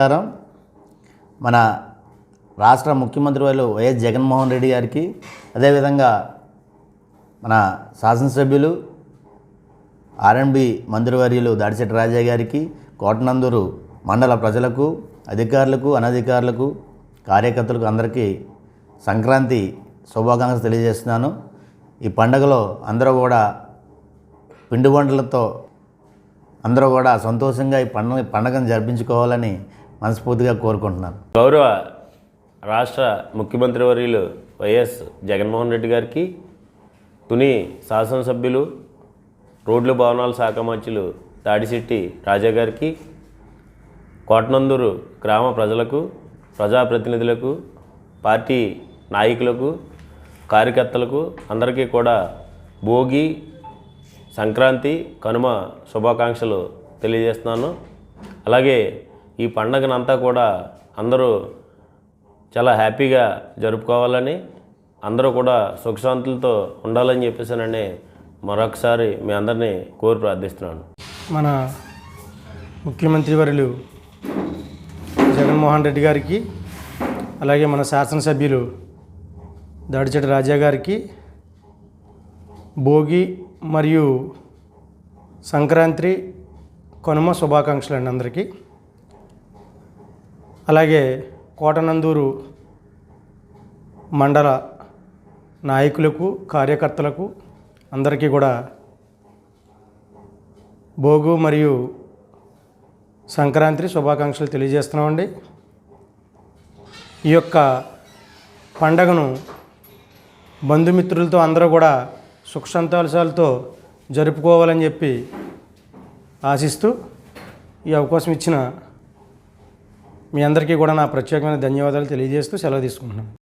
నమస్కారం. మన రాష్ట్ర ముఖ్యమంత్రి వారు వైఎస్ జగన్మోహన్ రెడ్డి గారికి అదేవిధంగా మన శాసనసభ్యులు ఆర్ఎండ్బి మంత్రివర్యులు దాడిశెట్టి రాజా గారికి కోటనందూరు మండల ప్రజలకు అధికారులకు అనధికారులకు కార్యకర్తలకు అందరికీ సంక్రాంతి శుభాకాంక్షలు తెలియజేస్తున్నాను. ఈ పండగలో అందరూ కూడా పిండి వంటలతో అందరూ కూడా సంతోషంగా ఈ పండుగ పండుగను జరిపించుకోవాలని మనస్ఫూర్తిగా కోరుకుంటున్నాను. గౌరవ రాష్ట్ర ముఖ్యమంత్రి వర్యులు వైఎస్ జగన్మోహన్ రెడ్డి గారికి తుని శాసనసభ్యులు రోడ్లు భవనాల శాఖ మంత్రులు దాడిశెట్టి రాజా గారికి కోటనందూరు గ్రామ ప్రజలకు ప్రజాప్రతినిధులకు పార్టీ నాయకులకు కార్యకర్తలకు అందరికీ కూడా భోగి సంక్రాంతి కనుమ శుభాకాంక్షలు తెలియజేస్తున్నాను. అలాగే ఈ పండగనంతా కూడా అందరూ చాలా హ్యాపీగా జరుపుకోవాలని అందరూ కూడా సుఖశాంతులతో ఉండాలని చెప్పేసానని మరొకసారి మీ అందరినీ కోరి ప్రార్థిస్తున్నాను. మన ముఖ్యమంత్రి వర్యులు జగన్మోహన్ రెడ్డి గారికి అలాగే మన శాసనసభ్యులు దాడిచెట్టి రాజా గారికి భోగి మరియు సంక్రాంతి కనుమ శుభాకాంక్షలు అండి అందరికీ. అలాగే కోటనందూరు మండల నాయకులకు కార్యకర్తలకు అందరికీ కూడా భోగు మరియు సంక్రాంతి శుభాకాంక్షలు తెలియజేస్తున్నామండి. ఈ యొక్క పండగను బంధుమిత్రులతో అందరూ కూడా సుఖ సంతోషాలతో జరుపుకోవాలని చెప్పి ఆశిస్తూ ఈ అవకాశం ఇచ్చిన మీ అందరికీ కూడా నా ప్రత్యేకమైన ధన్యవాదాలు తెలియజేస్తూ సెలవు తీసుకుంటున్నాను.